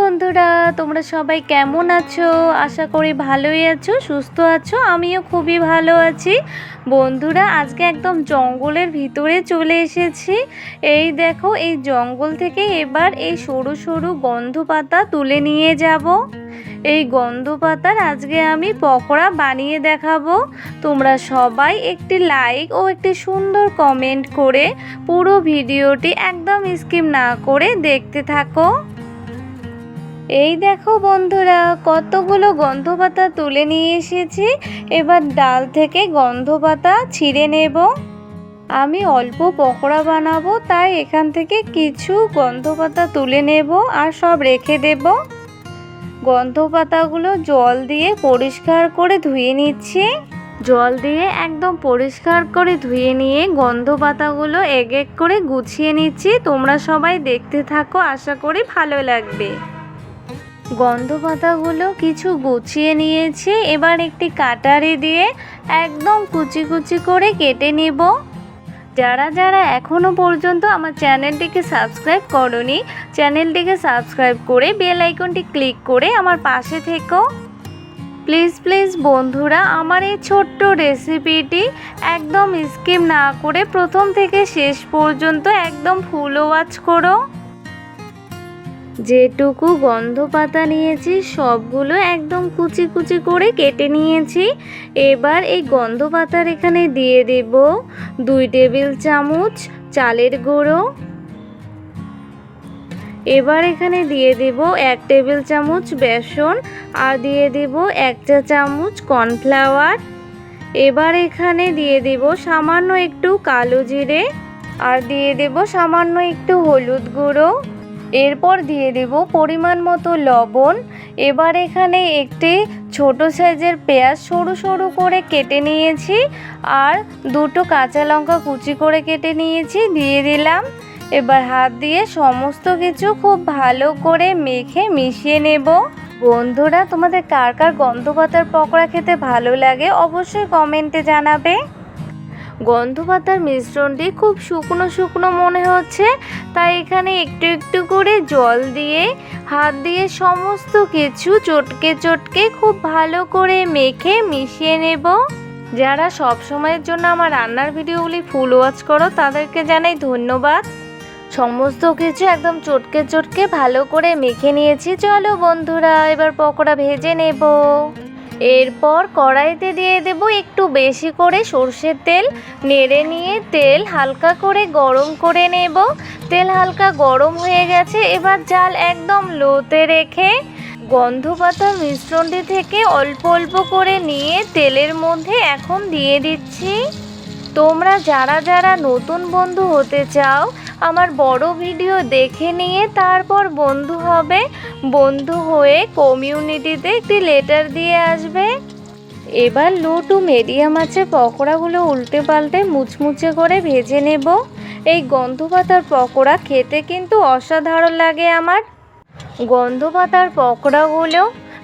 বন্ধুরা, তোমরা সবাই কেমন আছো? আশা করি ভালোই আছো, সুস্থ আছো, আমিও খুবই ভালো আছি। বন্ধুরা, আজকে একদম জঙ্গলের ভিতরে চলে এসেছি। এই দেখো, এই জঙ্গল থেকে এবার এই সরু সরু গন্ধ পাতা তুলে নিয়ে যাব। এই গন্ধ পাতার আজকে আমি পকোড়া বানিয়ে দেখাবো। তোমরা সবাই একটি লাইক ও একটি সুন্দর কমেন্ট করে পুরো ভিডিওটি একদম স্কিপ না করে দেখতে থাকো। এই দেখো বন্ধুরা, কতগুলো গন্ধ পাতা তুলে নিয়ে এসেছি। এবার ডাল থেকে গন্ধ পাতা ছিঁড়ে নেব। আমি অল্প পকোড়া বানাবো, তাই এখান থেকে কিছু গন্ধ পাতা তুলে নেব আর সব রেখে দেব। গন্ধ পাতাগুলো জল দিয়ে পরিষ্কার করে ধুয়ে নিচ্ছি। জল দিয়ে একদম পরিষ্কার করে ধুয়ে নিয়ে গন্ধ পাতাগুলো এক এক করে গুছিয়ে নিচ্ছি। তোমরা সবাই দেখতে থাকো, আশা করি ভালো লাগবে। গন্ধ পাতাগুলো কিছু গুছিয়ে নিয়েছি। এবার একটি কাটারি দিয়ে একদম কুচি কুচি করে কেটে নেব। যারা যারা এখনও পর্যন্ত আমার চ্যানেলটিকে সাবস্ক্রাইব করনি, চ্যানেলটিকে সাবস্ক্রাইব করে বেল আইকনটি ক্লিক করে আমার পাশে থেকো। প্লিজ প্লিজ বন্ধুরা, আমার এই ছোট্ট রেসিপিটি একদম স্কিপ না করে প্রথম থেকে শেষ পর্যন্ত একদম ফুল ওয়াচ করো। যেটুকু গন্ধ পাতা নিয়েছি, সবগুলো একদম কুচি কুচি করে কেটে নিয়েছি। এবার এই গন্ধ পাতার এখানে দিয়ে দেব দুই টেবিল চামচ চালের গুঁড়ো। এবার এখানে দিয়ে দেব এক টেবিল চামচ বেসন আর দিয়ে দেব এক চা চামচ কর্নফ্লাওয়ার। এবার এখানে দিয়ে দেব সামান্য একটু কালো জিরে আর দিয়ে দেব সামান্য একটু হলুদ গুঁড়ো। এরপর দিয়ে দেব পরিমাণ মতো লবণ। এবার এখানে একটি ছোট সাইজের পেঁয়াজ সরু সরু করে কেটে নিয়েছি আর দুটো কাঁচা লঙ্কা কুচি করে কেটে নিয়েছি, দিয়ে দিলাম। এবার হাত দিয়ে সমস্ত কিছু খুব ভালো করে মেখে মিশিয়ে নেব। বন্ধুরা, তোমাদের কার কার গন্ধ পাতার পকোড়া খেতে ভালো লাগে অবশ্যই কমেন্টে জানাবে। গন্ধ পাতার মিশ্রণটি খুব শুকনো শুকনো মনে হচ্ছে, তাই এখানে একটু একটু করে জল দিয়ে, হাত দিয়ে সমস্ত কিছু চটকে চটকে খুব ভালো করে মেখে মিশিয়ে নেব। যারা সব সময়ের জন্য আমার রান্নার ভিডিওগুলি ফুল ওয়াচ করো, তাদেরকে জানাই ধন্যবাদ। সমস্ত কিছু একদম চটকে চটকে ভালো করে মেখে নিয়েছি। চলো বন্ধুরা, এবার পকোড়া ভেজে নেব। এরপর কড়াইতে দিয়ে দেব একটু বেশি করে সর্ষের তেল। নেড়ে নিয়ে তেল হালকা করে গরম করে নেব। তেল হালকা গরম হয়ে গেছে, এবার জাল একদম লোতে রেখে গন্ধ পাতার মিশ্রণটি থেকে অল্প অল্প করে নিয়ে তেলের মধ্যে এখন দিয়ে দিচ্ছি। তোমরা যারা যারা নতুন বন্ধু হতে চাও আমার বড় ভিডিও দেখে নিয়ে তারপর বন্ধু হবে। বন্ধু হয়ে কমিউনিটিতে একটি লেটার দিয়ে আসবে। এবার লো টু মিডিয়াম আছে, পকোড়াগুলো উল্টে পাল্টে মুচমুচে করে ভেজে নেব। এই গন্ধ পাতার পকোড়া খেতে কিন্তু অসাধারণ লাগে আমার। গন্ধ পাতার পকোড়াগুলো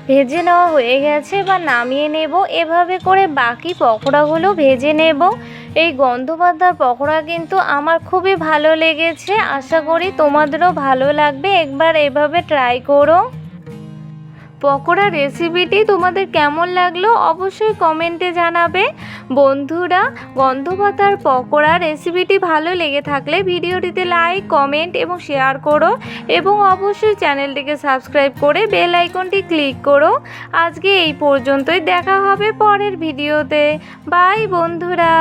ভেজে নেওয়া হয়ে গেছে বা নামিয়ে নেব। এভাবে করে বাকি পকোড়াগুলো ভেজে নেব। এই গন্ধপাতার পকোড়া কিন্তু আমার খুবই ভালো লেগেছে। আশা করি তোমাদেরও ভালো লাগবে। একবার এভাবে ট্রাই করো। পকোড়া রেসিপিটি তোমাদের কেমন লাগল অবশ্যই কমেন্টে জানাবে। বন্ধুরা গন্ধ পাতার পকোড়া রেসিপিটি ভালো লেগে থাকলে ভিডিওটিতে লাইক কমেন্ট এবং শেয়ার করো এবং অবশ্যই চ্যানেলটিকে সাবস্ক্রাইব করে বেল আইকনটি ক্লিক করো। আজকে এই পর্যন্তই। দেখা হবে পরের ভিডিওতে বাই বন্ধুরা।